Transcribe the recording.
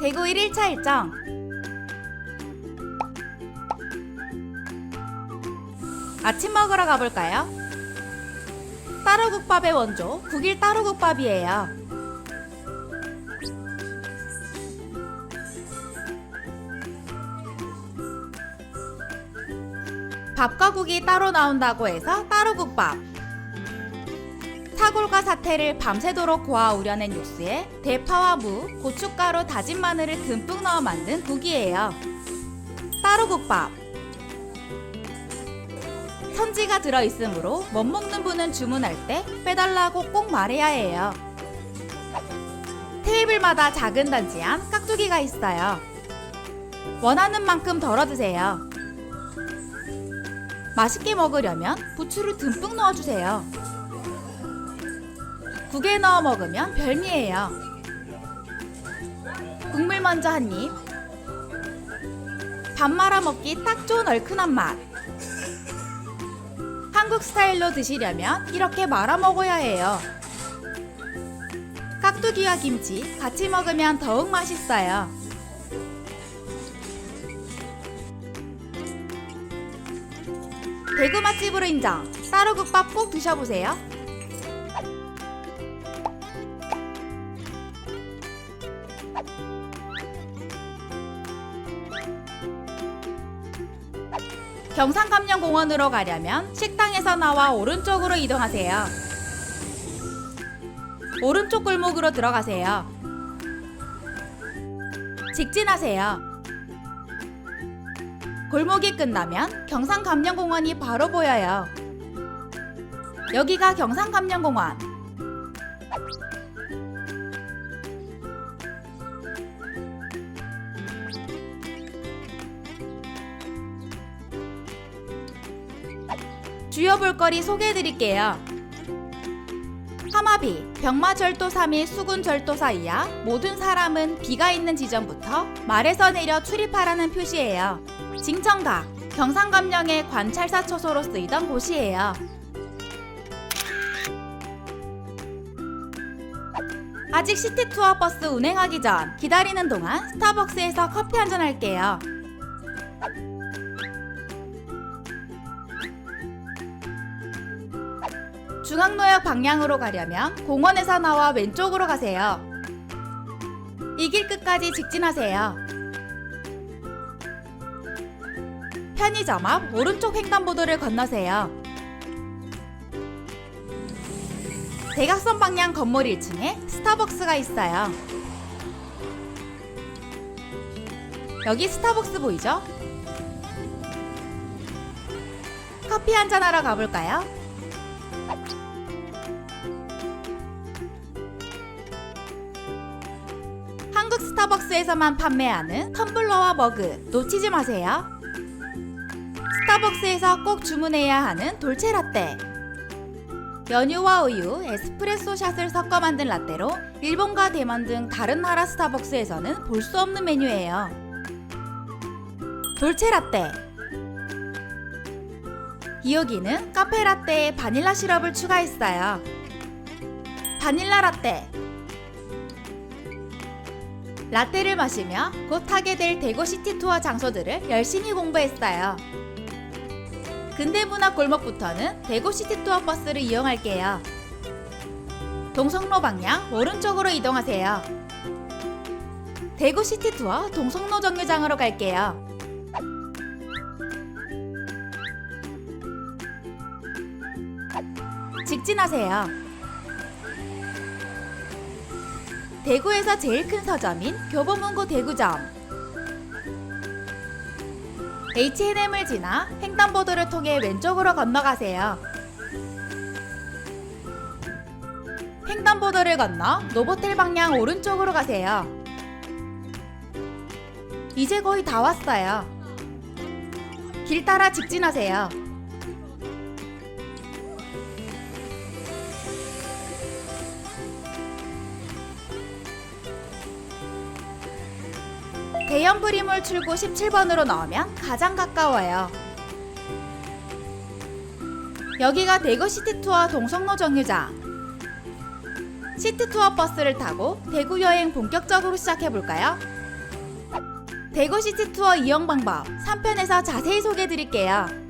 대구 1일차 일정 아침 먹으러 가볼까요? 따로국밥의 원조 국일 따로국밥이에요. 밥과 국이 따로 나온다고 해서 따로국밥. 사골과 사태를 밤새도록 고아 우려낸 육수에 대파와 무, 고춧가루, 다진 마늘을 듬뿍 넣어 만든 국이에요. 따로국밥. 선지가 들어있으므로 못 먹는 분은 주문할 때 빼달라고 꼭 말해야 해요. 테이블마다 작은 단지한 깍두기가 있어요. 원하는 만큼 덜어 드세요. 맛있게 먹으려면 부추를 듬뿍 넣어주세요. 국에 넣어 먹으면 별미예요. 국물 먼저 한 입. 밥 말아 먹기 딱 좋은 얼큰한 맛. 한국 스타일로 드시려면 이렇게 말아 먹어야 해요. 깍두기와 김치 같이 먹으면 더욱 맛있어요. 대구 맛집으로 인정. 따로 국밥 꼭 드셔보세요. 경산감령공원으로 가려면 식당에서 나와 오른쪽으로 이동하세요. 오른쪽 골목으로 들어가세요. 직진하세요. 골목이 끝나면 경산감령공원이 바로 보여요. 여기가 경산감령공원. 주요 볼거리 소개해 드릴게요. 하마비, 병마절도 3일 수군절도 사이야 모든 사람은 비가 있는 지점부터 말에서 내려 출입하라는 표시예요. 징청각, 경상감령의 관찰사 초소로 쓰이던 곳이에요. 아직 시티 투어 버스 운행하기 전 기다리는 동안 스타벅스에서 커피 한 잔 할게요. 중앙로역 방향으로 가려면 공원에서 나와 왼쪽으로 가세요. 이 길 끝까지 직진하세요. 편의점 앞 오른쪽 횡단보도를 건너세요. 대각선 방향 건물 1층에 스타벅스가 있어요. 여기 스타벅스 보이죠? 커피 한잔 하러 가볼까요? 스타벅스에서만 판매하는 텀블러와 머그 놓치지 마세요. 스타벅스에서 꼭 주문해야 하는 돌체 라떼. 연유와 우유, 에스프레소 샷을 섞어 만든 라떼로 일본과 대만 등 다른 나라 스타벅스에서는 볼 수 없는 메뉴예요. 돌체 라떼. 기어기는 카페 라떼에 바닐라 시럽을 추가했어요. 바닐라 라떼. 라떼를 마시며 곧 하게 될 대구 시티 투어 장소들을 열심히 공부했어요. 근대문화 골목부터는 대구 시티 투어 버스를 이용할게요. 동성로 방향 오른쪽으로 이동하세요. 대구 시티 투어 동성로 정류장으로 갈게요. 직진하세요. 대구에서 제일 큰 서점인 교보문고 대구점. H&M을 지나 횡단보도를 통해 왼쪽으로 건너가세요. 횡단보도를 건너 노보텔 방향 오른쪽으로 가세요. 이제 거의 다 왔어요. 길 따라 직진하세요. 프리몰 출구 17번으로 넣으면 가장 가까워요. 여기가 대구 시티 투어 동성로 정류장. 시티투어 버스를 타고 대구 여행 본격적으로 시작해볼까요? 대구 시티투어 이용 방법 3편에서 자세히 소개해드릴게요.